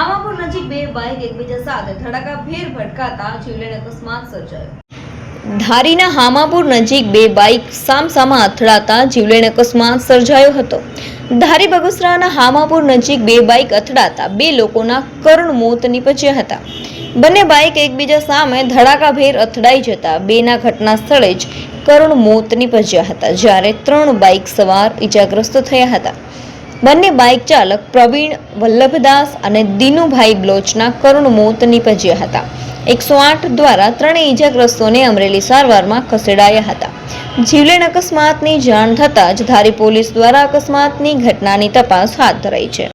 હામાપુર નજીક બે બાઇક એકબીજા સાથે ધડાકાભેર ભટકાતા જીવલેણ અકસ્માત સર્જાયો. ધારીના હામાપુર નજીક બે બાઇક સામસામા અથડાતા જીવલેણ અકસ્માત સર્જાયો હતો. ધારી બગસરાના હામાપુર નજીક બે બાઇક અથડાતા બે લોકોના કરુણ મોત નીપજ્યા હતા. બંને બાઇક એકબીજા સામે ધડાકાભેર અથડાઈ જતા બેના ઘટના સ્થળે જ કરુણ મોત નીપજ્યા હતા, જ્યારે ત્રણ બાઇક સવાર ઈજાગ્રસ્ત થયા હતા. બંને બાઇક ચાલક પ્રવીણ વલ્લભદાસ અને દિનુભાઈ બ્લોચના કરુણ મોત નીપજ્યા હતા. એકસો આઠ દ્વારા ત્રણેય ઈજાગ્રસ્તોને અમરેલી સારવારમાં ખસેડાયા હતા. જીવલેણ અકસ્માતની જાણ થતાં જ ધારી પોલીસ દ્વારા અકસ્માતની ઘટનાની તપાસ હાથ ધરાઈ છે.